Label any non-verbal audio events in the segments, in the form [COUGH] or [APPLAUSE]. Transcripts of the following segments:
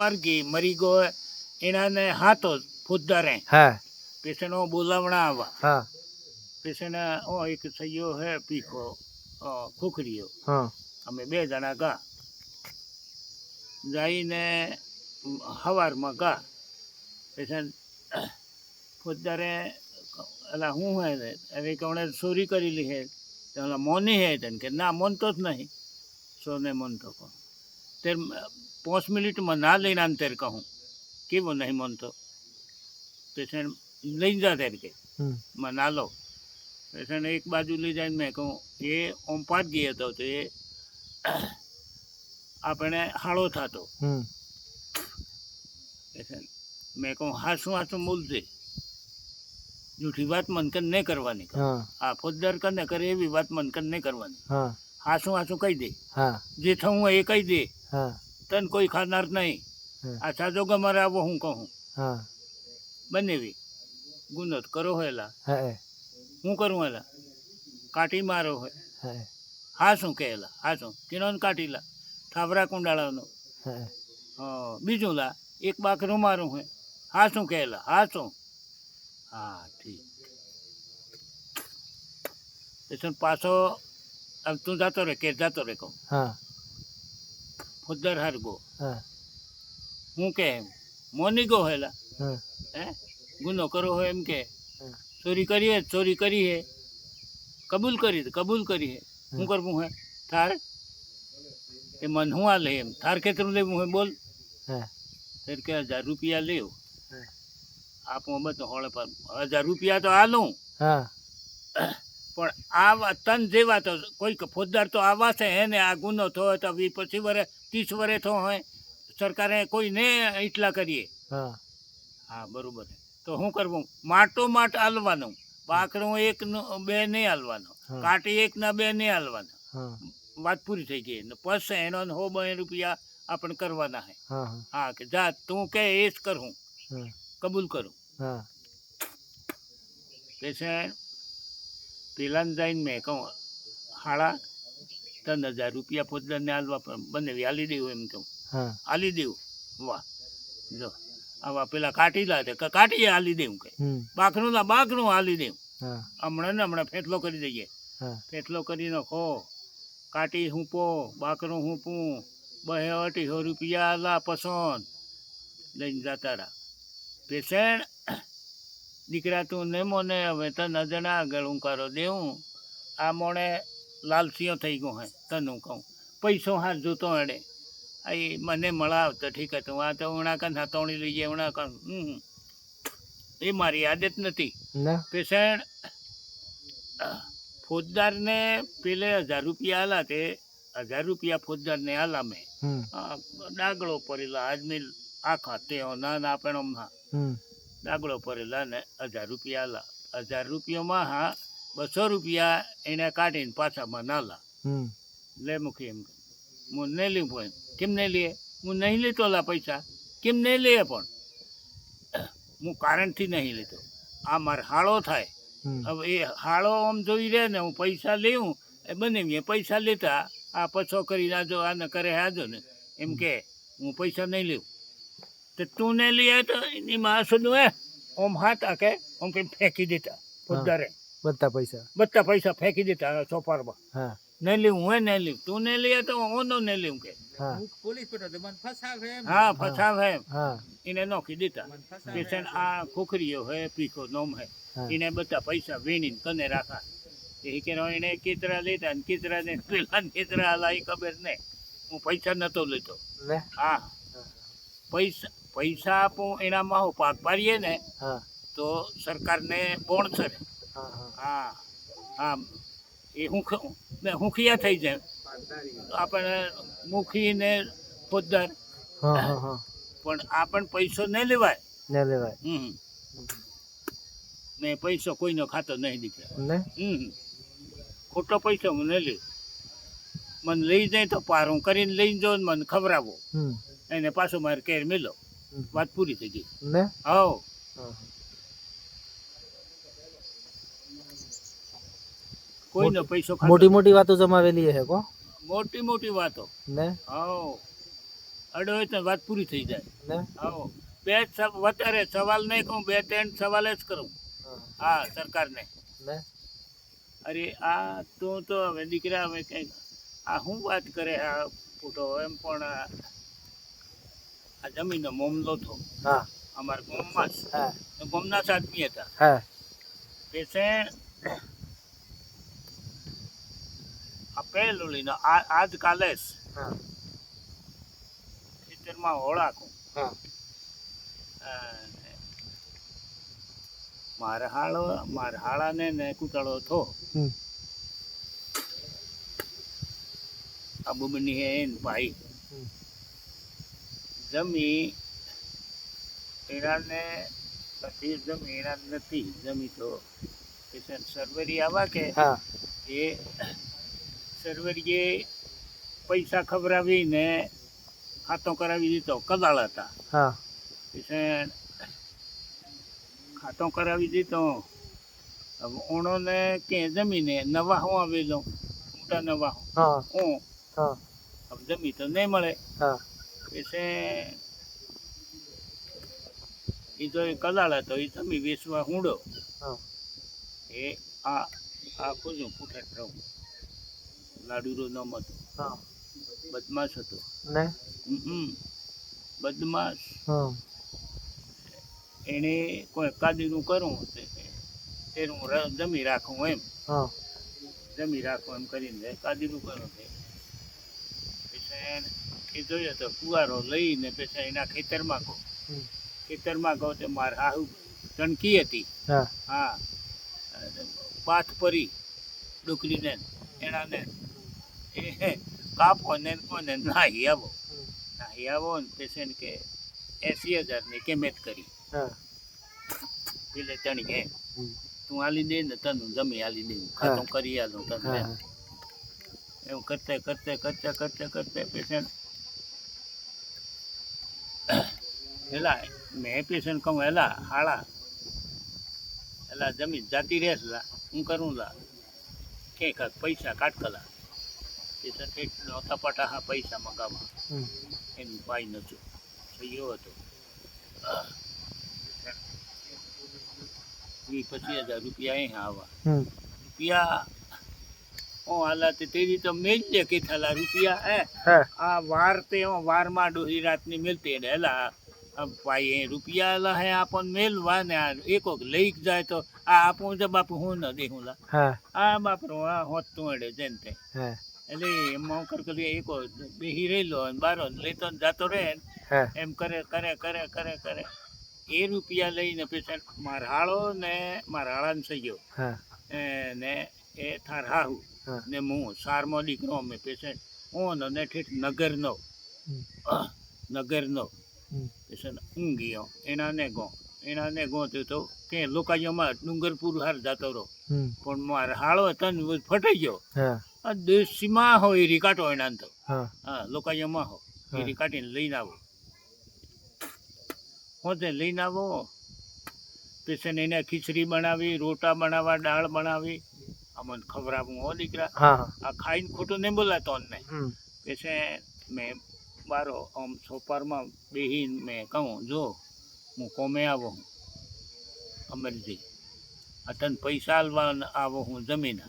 માર્ગી મરી ગયો એનાને હાથો ફુદ્દારે હા. પેશનો બોલાવણા આવા. હા. પેશને ઓ એક સૈયો હે પીખો અ, ખુખરીઓ. હા. અમે બે જણા ગા. જઈને હવારમાં ગા. પેશન ફુદ્દારે અલા હું હે અરે કોણે ચોરી કરેલી હે. તો ઓલા મોની હે તને કે ના મોનતો જ નહીં. સોને મોનતો કહું તે પાંચ મિનિટમાં ના લઈને આમ તેર કહું. કેવો નહીં તો પેશન્ટ લઈ જા તેર કે. માં ના લો પેશન્ટ એક બાજુ લઈ જાય મેં કહું એ ઓમ પાટ ગયો હતો તો એ આપણે હાળો થતો. પેશન્ટ મેં કહું હાસું હાસું બોલશે જૂઠી વાત મનકન નહીં કરવાની હા. ફોજદાર કને કરે એવી વાત મનકન નહીં કરવાની. હા. હાસું હાસું કહી દે. જે થવું હોય એ કહી દે. તને કોઈ ખાનાર નહીં. આ સાજો ગમારે આવો હું કહું? હા. બંનેવી. ગુનો કરો હેલા હા હું. કરું હેલા કાટી મારો હોય હા. શું કહેલા હા શું? કિનો કાટી લા. થાબરા કુંડાળાનો. બીજું લા. એક બાકરું મારું હોય હા શું કહેલા હા શું? હા ઠીક. પછી પાછો આમ તું જાતો રે કે જાતો રે કહું? હા. ફુદ્દર હરગો. હા. હું કે એમ. મોની ગો હેલા. હે. ગુનો કરો હોય એમ કે. ચોરી કરી હે ચોરી કરી હે કબૂલ કરી કબૂલ કરી હે હું. કરવું હે? થાર એ મન હું આ લે એમ? થાર ખેતરું લેવું હે? બોલ. હા. કે હજાર રૂપિયા લેવ. આપો બધો હોળે પર હજાર રૂપિયા તો આ લઉં પણ આ તન જેવા તો કોઈક ફોજદાર તો આવા છે એને આ ગુનો થયો તો પછી વરે ત્રીસ વરે તો હોય સરકારે કોઈને એટલા કરીએ. હા. હા બરોબર તો શું કરવું માટો માટ હાલવાનું. બાકડું એક બે નહીં હાલવાનો. કાટી એક ના બે નહીં હાલવાનો. વાત પૂરી થઈ ગઈ. ને પછી એનો હો બે રૂપિયા આપણે કરવાના હે. હા કે જા તું કે એ જ કરું કબૂલ કરું. પેલા જઈને મેં કહું હાડા ત્રણ હજાર રૂપિયા ફોજદારને હાલવા પણ બંને હાલી દેવું એમ કહું. હાલી દેવું. વાહ. જો. આવા પેલા કાઢી હતા કે કાઢીએ હાલી દેવું કે બાકરું ના બાકરું હાલી દેવું. હમણાં ને હમણાં ફેંટલો કરી દઈએ. ફેટલો કરી નાખો કાટી હૂંપો બાકરું હૂંપું. બહે અઢીસો રૂપિયા આલા પસંદ. લઈને જતા રહ્યા પેશન્ટ દીકરા તું ને મોને હવે તને જણા આગળ હું કરો દેવું. આ મોણે લાલસીઓ થઈ ગયો હે તને કહું. પૈસો હાથ જોતો અડે. એ મને મળાવ તો ઠીક હતું આ તો ઉણા કન હાથોણી લઈ જાય ઉણા કન હમ. એ મારી આદત નથી. પેશન્ટ ફોજદારને પેલે હજાર રૂપિયા આલા તે હજાર રૂપિયા ફોજદારને આલા મેં. ડાગળો પડેલા આજની આખા તે ના ના હમણાં હમ. ડાગલો પરેલા ને હજાર રૂપિયા આલા. હજાર રૂપિયામાં હા બસો રૂપિયા એને કાઢીને પાછામાં નાલા. હમ. લે મૂકી એમ હું નહીં લઉં પણ કેમ નહીં લે? હું નહીં લેતો લા પૈસા. કેમ નહીં લે પણ? હું કારણથી નહીં લેતો. આ મારે હાળો થાય. હવે એ હાળો આમ જોઈ રહે ને હું પૈસા લેવું એ બનાવીએ પૈસા લેતા આ પછો કરીને આજો આને કરે આજો ને. એમ કે હું પૈસા નહીં લેવું તો તું નહીં લઈ આવે તો એની માણસોનું હે? ઓમ હાથ આકે ઓમ કંઈ ફેંકી દેતા પોતારે બધા પૈસા? બધા પૈસા ફેંકી દેતા ચોપારમાં હા. નહીં લેવું હું નહીં લેવું. તું નહીં લઈએ તો ઓનો નહીં લેવું કે. હા. હા ફસાવે હા એને નોખી દેતા પેશન્ટ આ ખોખરીઓ હે પીખો નોમ હે. એને બધા પૈસા વીણીને કને રાખા. એ કે એને કીતરા લેતા ને કીતરા ને પેલા કીતરા હાલા એ ખબર નહીં હું પૈસા નતો લેતો હા. પૈસા પૈસા આપું એનામાં હું પાક પાડીએ ને હા. તો સરકારને બોણ છે હા હા. એ હું હુંખિયા થઈ જાય. આપણે મુખી ને હા પણ આપણ પૈસો ન લેવાય. ન લેવાય. હમ. ને પૈસો કોઈનો ખાતો નહીં દીખે ને? હમ. ખોટો પૈસો હું નહીં લઉં મને લઈ જાય તો પાર હું કરીને લઈ જાઓ મને ખવડાવો. એને પાછો મારે કેર મેલો. વાત પૂરી થઈ ગઈ. ને? હા. કોઈનો પૈસો મોટી મોટી વાતો જમાવેલી હે કો મોટી મોટી વાતો. ને? હાવ અડો તો વાત પૂરી થઈ જાય. ને? આવો બે વધારે સવાલ નહીં કહું બે ત્રણ સવાલ જ કરું. હા. હા સરકારને. ને? અરે આ તું તો હવે દીકરા હવે કંઈક આ શું વાત કરે આ ફોટો? એમ પણ આ જમીનનો મામલો થો હા. અમારા ગામમાં જ. હા. ગામના જ આદમી હતા. હા. પેશન્ટ લઈને આ આજ કાલે જ હા. ખેતરમાં હોળાકું હા. મારા હાળો મારા હાળાને ને કૂતળો થો આ બબની હે ભાઈ. જમી એનાને પછી જમી એરા નથી. જમી તો કિશન સર્વરી આવા કે એ સર્વરીએ પૈસા ખવડાવીને ખાતો કરાવી દીધો કદાળ હતા. હા. ખાતો કરાવી દીધો. ઓણોને કે જમીને નવા હું આવેલો મોટા નવા હું. હવે જમી તો નહીં મળે. એટલે એ તો એ કદાળ હતો એ જમી વેચવા હુંડો. એ આ આ ખોજું પૂઠાટ રહું લાડુરો નામ હતું હા. બદમાશ હતો. ને? હમ. બદમાશ. હા. એને કોઈ કાદીનું કરું એનું જમી રાખું એમ. હા. જમી રાખું એમ કરીને કાદીનું કરું પછી એ જોયો તો કુવારો લઈને પછી એના ખેતરમાં કહો. ખેતરમાં કહો તે મારા હાહુ ટણકી હતી. હા. હા. પાથ પરી ડુકરીને એનાને એ કાપો ને કોને નાહી આવો. નાહી આવો ને પેશન્ટ કે એસી હજારની કિંમત કરી. પેલે તણી કે તું આલી દે ને તને જમી આલી દે. ખાતું કરી આલું તને. એમ. કરતે કરતે કરતે કરતે કરતે પેશન્ટ એલા મેં પેશન્ટ કહું એલા હાળા એલા જમીન જાતી રહેશ લા. હું કરું લા? કે પૈસા કાટકલા પેશન્ટ એટલો તપાટા હા પૈસા મગાવવા એનું પાઈ નતું થયો હતો. વીસ પચીસ હજાર રૂપિયા અહીં આવવા રૂપિયા હું હાલા તે તેરી તો મેલ દે કે થાલા રૂપિયા હે? આ વાર તે વારમાં ડોહી રાતની મેલતી ને હેલા આ ભાઈ એ રૂપિયા એલા હે આપણ મેલવા ને આ એકોક લઈ જાય તો આ આપું તો બાપુ હું ન દેહું લા. હા. આ બાપરો આ હોત તું અડે જેન તે. એટલે એમાં કર કરી એક બેહી રહેલો અને બારો લેતો ને જાતો રહે એમ કરે કરે કરે કરે કરે. એ રૂપિયા લઈને પેશન્ટ મારા હાળો ને મારા હાળાને થઈ ગયો. એ ને એ થાર હાહુ ને હું સારમો દીકરો અમે પેશન્ટ હું ને ઠેઠ નગરનો. નગરનો. પેશન્ટ હું એનાને એના ને ગો એનાને ગો તો તો કે લોકાયોમાં ડુંગરપુર હાર જતો રહો પણ મારો હાળો તન ફટાઈ ગયો. દેશીમાં હો એ રીકાટો એના તો હા. લોકાયોમાં હો. એ રિકાટીને લઈને આવો. હોતે લઈને આવો. પેશન્ટ એને ખીચડી બનાવી રોટા બનાવવા દાળ બનાવી. અમને હો દીકરા. હા હા. આ ખાઈને ખોટું નહીં બોલાતો ને. હમ. પેશે મેં બારો આમ સોપારમાં બેહીને મેં કહું જો હું કોમે આવો હું? અમરજી આ તને પૈસા આલવા આવો હું જમીન.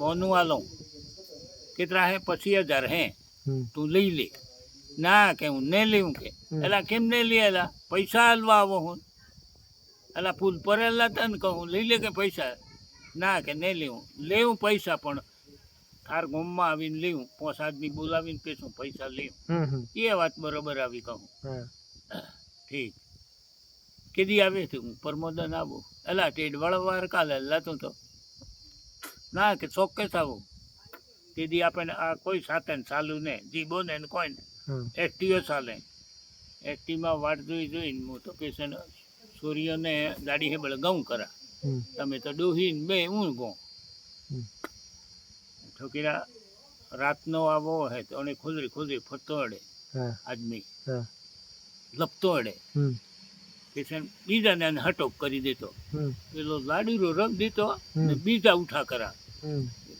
હમ वालों कितना કેટલા હે? हज़ार હજાર હે. હમ. તું લઈ લે. ના કે હું ને લેવું કે. એલા કેમ ને લે એલા? પૈસા આલવા આવો હું. એલા ફૂલ પરેલા તને કહું લઈ લે કે પૈસા? ના કે નહીં લેવું લેવું પૈસા પણ. થાર ગામમાં આવીને લેવું પાંચ આદમી બોલાવીને પેશું પૈસા લેવું એ વાત બરોબર આવી કહું. ઠીક. કીધી આવે છે? હું પરમોદન આવું. એલા ટેડ વળવાર કાલે એલા તું તો. ના કે ચોક્કસ આવું. દીદી આપણને આ કોઈ સાધન ચાલુ ને જીબો ને કોઈ ને. એસટીઓ ચાલે. એસટીમાં વાટ જોઈ જોઈને હું તો પેશન્ટ સૂર્યને ગાડી હેબળ ગઉં કરા. તમે તો ડોહીને બે હું ગો. છોકીરા રાતનો આવો હે તો એને ખુદરી ખુદરી ફરતો અડે આદમી. લપતો અડે કિશન બીજાને હટોક કરી દેતો. પેલો લાડીરો રમ દીધો ને. બીજા ઉઠા કરા.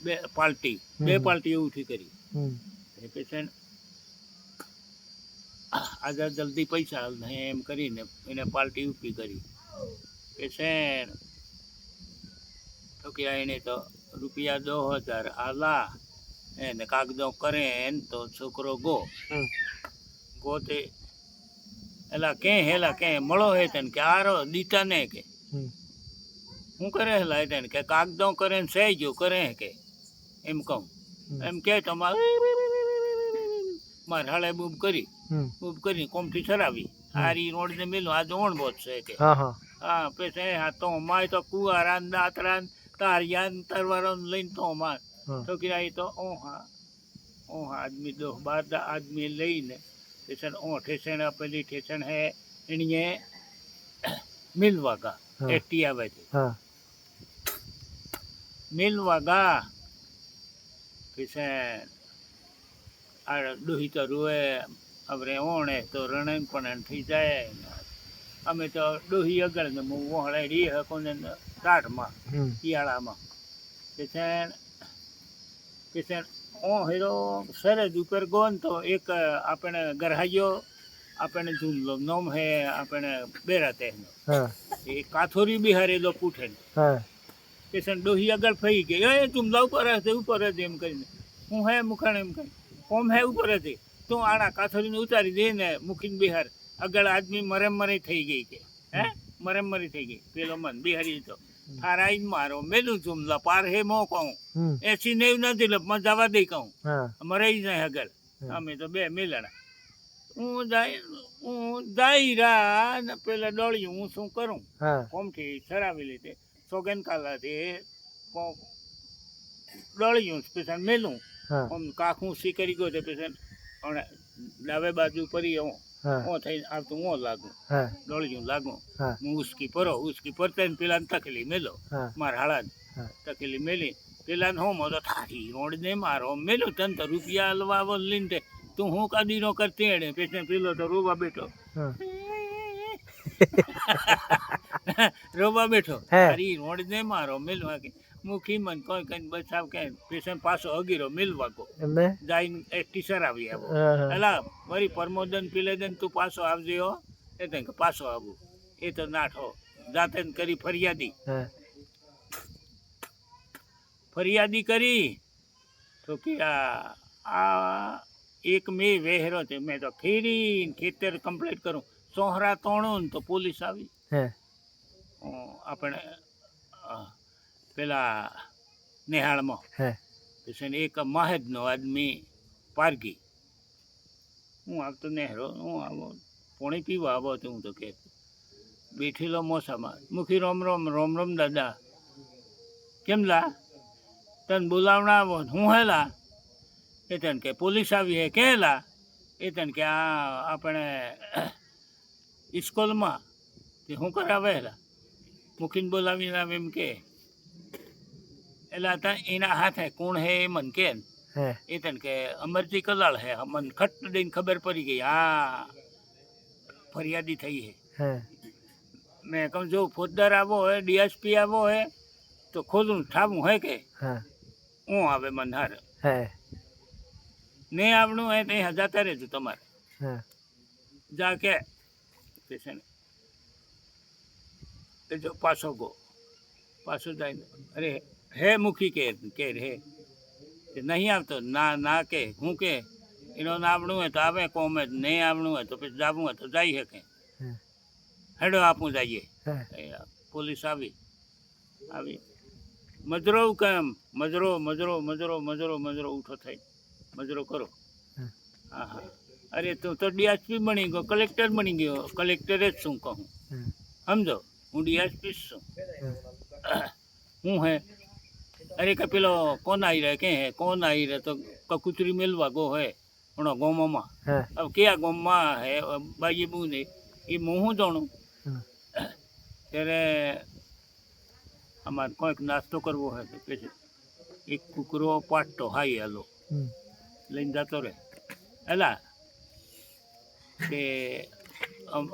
બે પાર્ટી બે પાર્ટી ઉઠી કરી. પેશન્ટ આજે જલ્દી પૈસા હાલ ને એમ કરીને એને પાર્ટી ઊભી કરી. પેશન્ટ તો કે એને તો રૂપિયા દો હજાર. આલા એને કાગદો કરે ને તો છોકરો ગો. હમ. ગોતે એલા કે હેલા કે મળો હે તને કે આરો દીતા ને કે. હું કરે તને કે કાગદો કરે ને ગયો કરે હે કે? એમ કહું. એમ કે તમારે મારે હાળે બૂબ કરી. બૂબ કરી કોમથી ચરાવી હારી રોડ ને મેલું આ જોણ બોજ છે કે. હા હા. હા પછી હા તો માય તો કુવારા ને દાતરા ને તારિયા ને તરવારો ને લઈને તો માર હા. તો કિરાય તો ઓહા ઓહા આદમી દો બાર આદમી લઈને ઠેસણ ઓ ઠેસણ પેલી ઠેસણ હે એણીએ મિલવા હા. એટી આવે છે. હા. મિલવાગા. ઠેસણ આ ડોહી તો રૂએ આપણે ઓણે તો રણન પણ થઈ જાય. અમે તો ડોહી અગળ ને હું વહળે રી હકો ને કાઠમાં. શિયાળામાં. પેસેન્ટ પેસેન્ટ ઓ હેરો સરજ ઉપર ગોન તો એક આપણે ગરહાયો આપણે જુલ્લો નોમ હે આપણે બેરાતે એ કાથોરી બિહારેલો પૂઠે. હા. પેસેન્ટ સંડોહી આગળ ફરી ગઈ એ ચુમલા ઉપર હશે ઉપર જ એમ કરીને. હું હે મુખાણ એમ કરી કોમ હે ઉપર હતી તું આણા કાથરીને ઉતારી દે ને મૂકીને બિહાર. આગળ આદમી મરે મરે થઈ ગઈ કે. હે? મરે મરી થઈ ગઈ. પેલો મન બિહારી તો. થારાઈ મારો મેલું ચુમલા પાર હે મો કહું. એસી નેવ નથી લપ મને જવા દઈ કહું. મરે જ નહીં આગળ. અમે તો બે મેલાડા હું જાય હું દાયરા ને પેલા ડોળ્યું હું શું કરું? કોમથી સરાવી લીધે. સોગન કાલાથી ડોળ્યું પછી મેલું. આમ કાખું સી કરી ગયો તે પેશન અને ડાબે બાજુ પરી હું હા. હું થઈને આવતું હું લાગુ. દળ્યું લાગું. હા. હું ઉસકી પરો ઉસકી પરતે પેલા તકલી મેલો. હા. મારા હાળા તકલી મેલી. પેલા ને હોમો તો થારી રોડ ને મારો મેલો તન તો રૂપિયા હલવા લઈને તે. હું કદી નો કરતી એણે પેશન પેલો તો રોવા બેઠો. હા. [LAUGHS] [LAUGHS] રોવા બેઠો. હારી રોડ ને મારો મિલવા કે મુખી મન કોઈ કઈ બસ આવ કે પેશન પાછો અગીરો મિલવા કો એક ટીચર આવી આવો. એલા વળી પરમોદન પીલે દે તું પાછો આવજે હો. એ તને પાછો આવું. એ તો નાઠો જાતે કરી ફરિયાદી. ફરિયાદી કરી તો કે આ આ એક મે વેહરો છે મેં તો ફેરી ખેતર કમ્પ્લીટ કરું. સોહરા તોણું ને તો પોલીસ આવી. આપણે પેલા નેહાળમાં. હે. પછી એક માહેદનો આદમી પારગી હું આવતો નેહરો હું આવો પોણી પીવા આવો તો હું તો કે બેઠેલો મોસામાં. મુખી રોમ રોમ રોમ રોમ દાદા. કેમ લા તને બોલાવણા આવો હું હેલા? એ તને કે પોલીસ આવી હે કેલા એ તને કે આ આપણે સ્કૂલમાં તે શું કરાવે હેલા? મુખીને બોલાવીને આવે એમ કે. એટલે આ તા એના હાથે કોણ હે એ મન કે એ તને કે અમરજી કલાળ હે. મન ખટ દઈને ખબર પડી ગઈ હા ફરિયાદી થઈ હે. હે. મેં કહું જો ફોજદાર આવો હોય ડીએસપી આવો હોય તો ખોલું ઠાવું હે કે? હા. હું આવે મને હાર. નહીં ને આવડું હે તો અહીં જતા રહેજો તમારે. જા કે. પેશન્ટ એ જો પાછો ગો. પાછો જાય અરે હે મુખી કે કે હે કે નહીં આવતો. ના ના કે હું કે? એનો ના આવડું હોય તો આવે કોમે નહીં આવડું હોય તો પછી જાવું હોય તો જઈ શકે હેડો આપું જઈએ. પોલીસ આવી. આવી. મજરો કેમ મજરો મજરો મજરો મજરો મજરો ઉઠો થઈ. મજરો કરો. હા. હા અરે તું તો ડીએસપી બની ગયો કલેક્ટર બની ગયો. કલેક્ટરે જ શું કહું? સમજો? હું ડીએસપી જ છું. હું હે? અરે કે પેલો કોણ આવી રહ્યા? કે હે? કોણ આવી રહે તો કકુતરી મેલવા ગો હે હણો ગોમમાં. હે. હવે કયા ગોમમાં હે? બાજી બહુ ને એ હું શું જાણું? ત્યારે અમારે કોઈક નાસ્તો કરવો હોય તો પછી એક કુકરો પાટતો. હાઈ હાલો. લઈને જતો રહે. એલા કે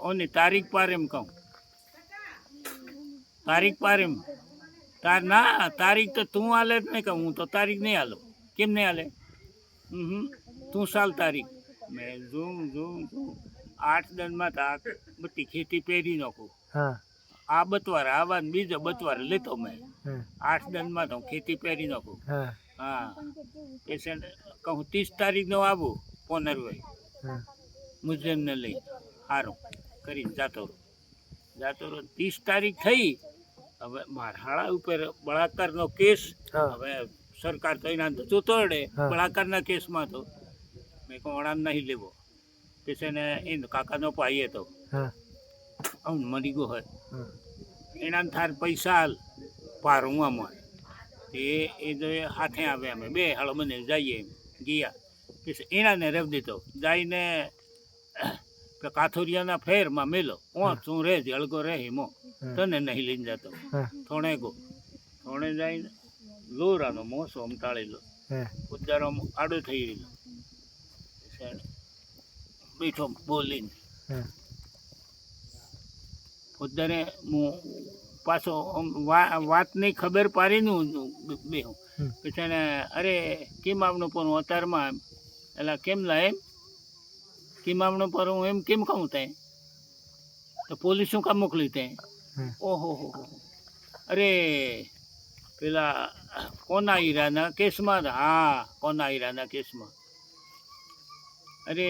ઓની તારીખ પાર એમ કહું. તારીખ પારેમ તાર ના તારીખ તો તું હાલે જ નહીં કહું હું તો તારીખ નહીં હાલો કેમ નહીં હાલે હમ. તું સાલ તારીખ. મેં જોઉં જોઉં જોઉં. આઠ દનમાં તો આ બધી ખેતી પહેરી નાખું. હા. આ બતવાર આવા બીજો બતવાર લેતો મેં. આઠ દનમાં તો ખેતી પહેરી નાખું. હા. પેશન્ટ કહું ત્રીસ તારીખનો આવું પોનરભાઈ મુજરને લઈ. સારું કરીને જાતો રહું. જાતો રહું. ત્રીસ તારીખ થઈ. હવે મારા ઉપર બળાત્કારનો કેસ હવે સરકાર તો એના તો ચોતરડે હા. બળાત્કારના કેસમાં તો. મેં કહું વળાન નહીં લેવો. પેશને એ કાકાનો પાઈએ તો. આમ મરી ગયો હોય. એના થાર પૈસા હાલ પારું અમારે એ એ જો હાથે આવે અમે બે હાળો મને જઈએ ગયા. પછી એનાને રવ દીધો. જઈને કે કાથુરિયાના ફેરમાં મેલો ઓ તું રે જળગો રે હિમો તને નહીં લઈને જતો. થોણે ગો. થોણે જઈને લોરાનો મોસો અમટાળેલો લો. ઉદ્ધારો આડો થઈ ગયેલો. બેઠો બોલીને. ઉદ્ધારે હું પાછો વાતની ખબર પાડીને હું બેહું. પછી અરે કેમ આપનું પણ હું અત્યારમાં એટલે કેમ લા એમ? કેમ આવનું પર હું એમ કેમ કહું તે તો પોલીસ શું કામ મોકલી તે ઓહો હો અરે પેલા કોના હીરાના કેસમાં? હા કોના હીરાના કેસમાં. અરે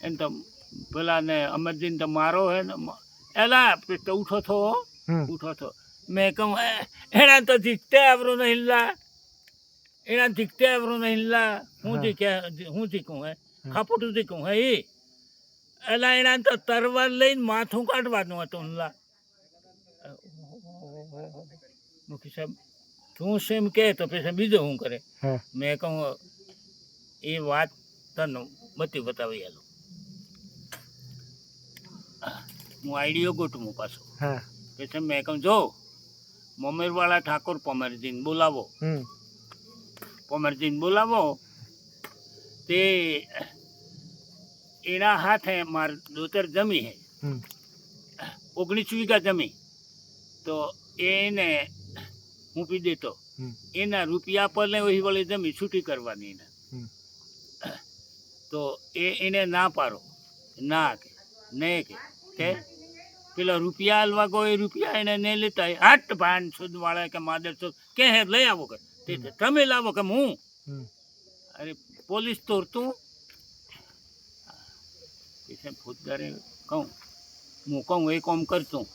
એમ તો પેલા ને અમરજીન તો મારો હે ને એલા તો ઉઠો થો ઉઠો થો મેં કહું "એ, એના તો દીકતે આવરો નહીં લા. એના દીકતે આવરો નહીં લા. હું. દીકે હું હે હા. ખાપોટું દીકું હે એ. એલા એના તો તરવાર લઈને માથું કાઢવાનું હતું લા મુખી સાહેબ તું સેમ કે તો પછી બીજો શું કરે? મેં કહું એ વાત તને બધી બતાવી આલું. હું આઈડિયો ગોઠવું પાછો. પછી મેં કહું જો મમેરવાળા ઠાકોર પમેરજીને બોલાવો. પમેરજીને બોલાવો તે એના હાથે માર દોતર જમી હે. ઓગણીસ વીઘા જમી. તો એને હું પી દેતો એના રૂપિયા પર ને વહી વળી જમી છૂટી કરવાની એને. તો એ એને ના પાડો. ના કે નહીં કે કે પેલા રૂપિયા હાલવા ગયો એ રૂપિયા એને નહીં લેતા હોય. ભાન સુદ વાળા કે માદર સુદ કે હે લઈ આવો કે. તમે લાવો કે હું. અરે પોલીસ તોરતું એટલે ફોજદારે કહું. હું કહું એ કોમ કરતું.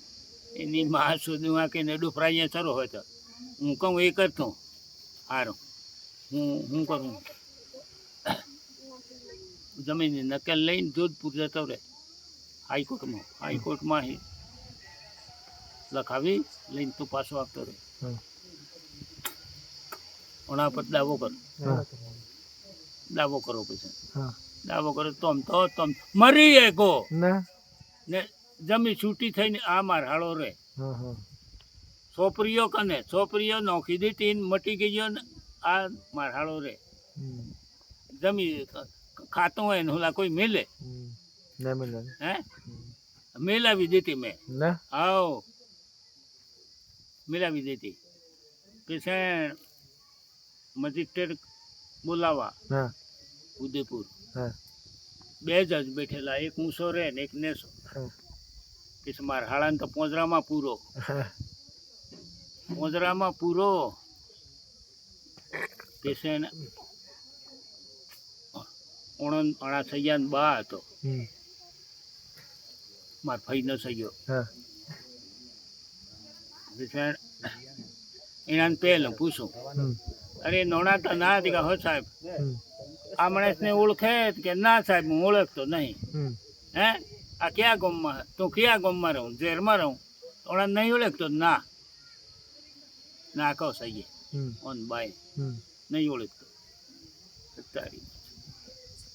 એની માં સુધી આ કે નડું ફ્રાઈ સારો હોય તો. હું કહું એ કરતું. સારું હું હું કરું? જમીનની નકલ લઈને જોધપુર જતો રહે. હાઈકોર્ટમાં. હાઈકોર્ટમાં લખાવી લઈને તું પાછો આપતો રહે. ઓના પર દાવો કર. દાવો કરો પછી દાવો કરો તમ તો તમ મરી એ ગો. ને? જમી છૂટી થઈને આ માર હાળો રે. છોપરીઓ કને? છોપરીઓ નોખી દીધી મટી ગયો ને આ માર હાળો રે. જમી ખાતું હોય ને ઓલા કોઈ મેલે. હે? મેલાવી દીધી મેં. ના? આવો મેલાવી દીધી. પેશન્ટ મજિસ્ટ્રેટ બોલાવા. હા. ઉદયપુર. બે જજ બેઠેલા એક ઊંસો રે ને એક નેસો. કે મારા હાળાને તો પોંજરામાં પૂરો. પોંજરામાં પૂરો. પેશન્ટ ઓણન અણા સૈયાન બા હતો. મારા ભાઈનો સૈયો. પેશન્ટ એનાને પહેલું પૂછું. અરે નોણા તો ના હતી કે હો સાહેબ. આ માણસને ઓળખે કે ના સાહેબ હું ઓળખતો નહીં. હે? આ ક્યાં ગામમાં તું કયા ગામમાં રહું? ઝેરમાં રહું? ઓણા નહીં ઓળખતો? ના. ના કહો સહીએ ઓન બાય નહીં ઓળખતો. તારી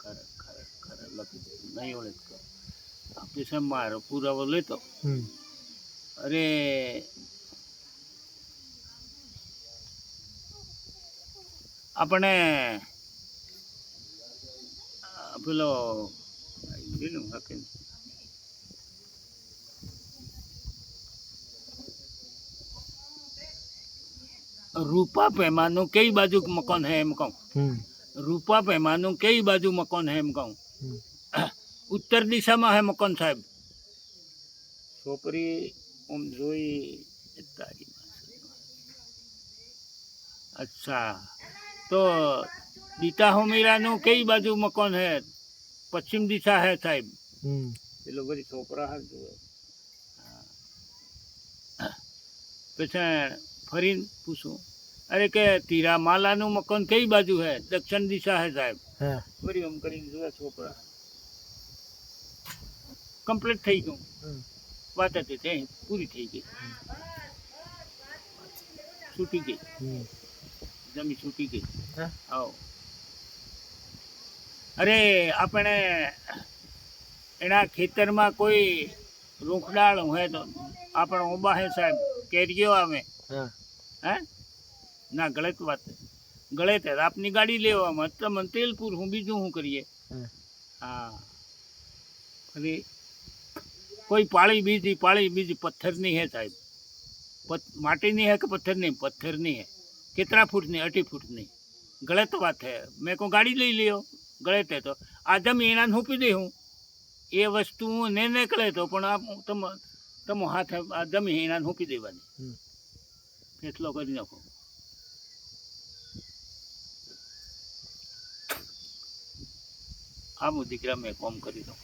ખરે ખરે ખરે લખી દીધું નહીં ઓળખતો. આપી મારો પુરાવો લેતો. અરે આપણે પેલો પેલું હકે રૂપા પેમાનું કઈ બાજુ મકાન હે એમ કહું? રૂપા પેમાનું કઈ બાજુ મકાન હે એમ કહું? ઉત્તર દિશામાં હે મકાન સાહેબ. છોકરી આમ જોઈ તારી અચ્છા. તો દીતા હોમીરાનું કઈ બાજુ મકાન હે? પશ્ચિમ દિશા હે સાહેબ. પેલો બધી છોકરા હાલ જોવે પછી ફરીને પૂછું અરે કે તીરામાલાનું મકાન કઈ બાજુ હે? દક્ષિણ દિશા હે સાહેબ. ફરી એમ કરીને જોવે છોકરા. કમ્પ્લીટ થઈ ગયું. વાત હતી તે પૂરી થઈ ગઈ. છૂટી ગઈ. જમી છૂટી ગઈ. હા. આવો. અરે આપણે એના ખેતરમાં કોઈ રૂખડાળ હોય તો આપણે ઊભા હે સાહેબ કેરીઓ આવે. અમે હે? ના ગલત વાત. ગળે તે આપની ગાડી લેવામાં તમે તેલપુર હું બીજું શું કરીએ. હા. અરે કોઈ પાળી બીજી પાળી બીજી પથ્થરની હે સાહેબ. માટીની હે કે પથ્થરની? પથ્થરની હે. કેટલા ફૂટની? અઢી ફૂટની. ગલત વાત હે. મેં કોઈ ગાડી લઈ લ્યો. ગળે તે તો. આ જમી એના મૂકી દે હું. એ વસ્તુ હું ને ને કરે તો પણ આ તમે તમે હાથે આ જમી એના મૂકી દેવાની. એટલો કરી નાખો. આ હું દીકરા મેં કોમ કરી દઉં